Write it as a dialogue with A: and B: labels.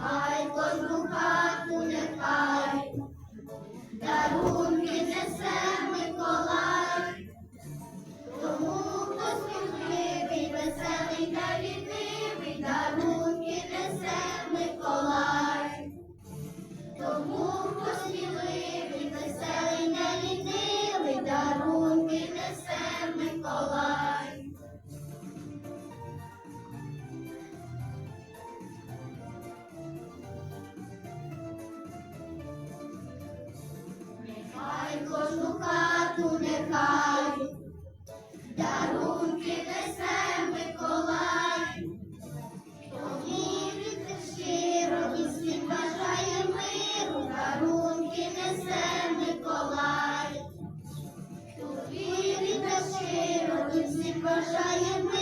A: I Mihal кожну хату нехай, дарунки несе Миколай, від щиро і світ бажає миру, дарунки несе Миколай, тобі від щиро і світ бажає миру.